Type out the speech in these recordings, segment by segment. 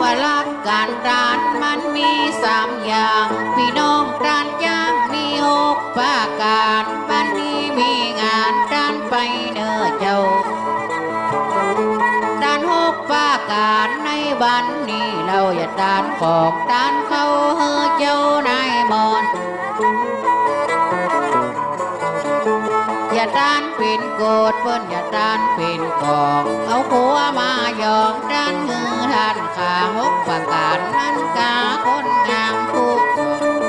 ว่ารักการตานมันมีสามอย่าง พี่น้องตานย่างมีหกประการบ้านนี้มีงานตานไปเนอเจ้าดานหกปาการในบ้านนี้เราอย่าดานกอกดานเขาเฮอเจ้านายมอน นเป็นโกดเปิ้นอย่าดานเป็นกอกเอาขัวมาหยองดานมือท่านขาหกประการนั้นกาคนงามทุกคน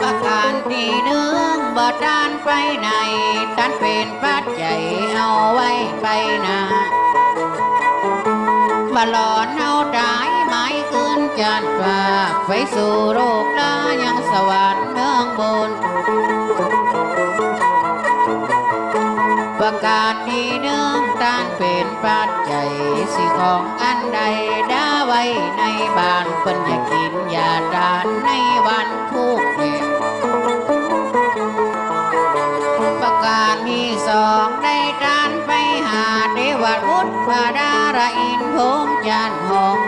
ประการที่หนึ่งบ่ดานไปไหนดานเป็นปัจจัยเอาไว้ไปนามาหลอนเอาได้ไม้ขึ้นจานฟ้าไปสู่โลกลายังสวรรค์เมืองบน ประการที่หนึ่งตานเป็นปัจจัยสิของอันใดได้ไว้ในบ้านเพิ่นอยากินอย่าทานในวันทุกข์แห่งประการที่สองได้ทานไปหาเทวรุตพาดารอินพรหมจันทร์หง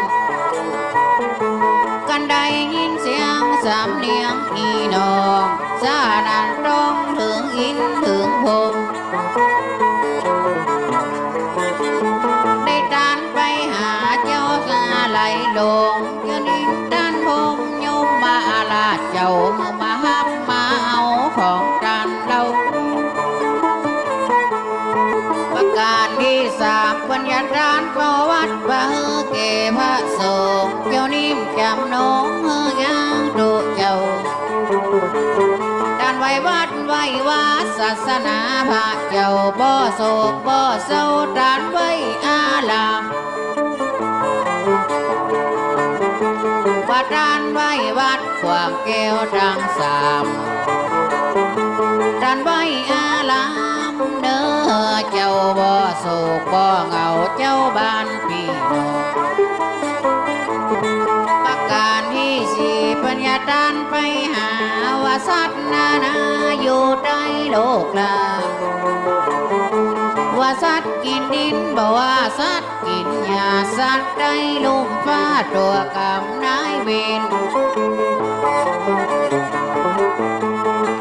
กันได้ยินเสียงสามเนียงอีนองสานันตรงถึงอินถึง ลลงยืนอินด้านพรหมยมมาลาเจ้ามาหับมาเอาของทานเราประการที่สามปัญญาทานประวัติพระเกพระสงฆ์เจ้านิ่มจำนงเฮอยางดุเจ้าด้านไว้วัดไว้วาศาสนาพระเจ้าบ่โศกบ่เศร้าด้านไว้อาลาม ดด้านไว้วัดความแก้วดังสามดันไว้อาลามเด้อเจ้าบ่โศกบ่เหงาเจ้าบ้านพี่น้องประการที่สี่ปัญญาดันไปหาว่าสัตว์นานาอยู่ในโลกลา กินดินบ่ว่าสัตว์กินหญ้าสัตว์ได้ลุ่มฟ้าตัวกำนายเวร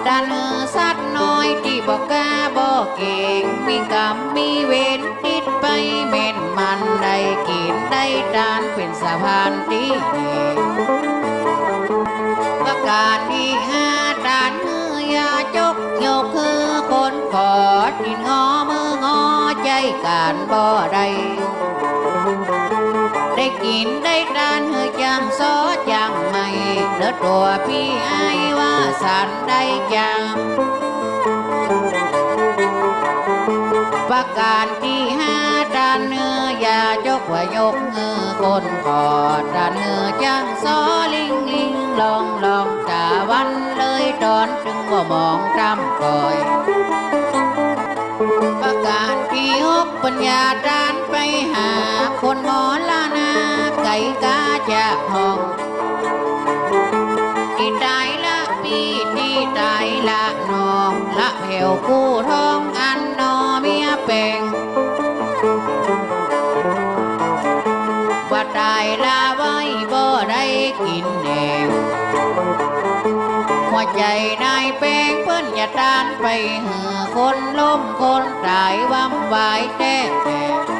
ดันสัตว์น้อยที่บอกกล้าบอกเก่งมีกรรมมีเวรติดไปเม็นมันได้กินได้ดานเป็นสะพานที่ดีประการที่ห้าดานมือยาจกยกคือคนขอดินงอมือง การบ่ได้ได้กินได้ดานเฮอจังซอจังไม่เลือตัวพี่ไอว่าสันได้จังประการที่ห้าดานเนื้อยายกว่ายกเงือคนขอดานเนื้อจังซอลิงลิงลองลองตาวันเลยตอนจึงว่ามองจำก่อย ปัญญาดานไปหา คนหมอลานาไก่กาจะหองที่ตายละพี่ที่ตายละนองละเหวกู้ทอ ใจนายแป้งเพิ่นอย่าตานไปเหือคนล้มคนตายวำวายแท้แท้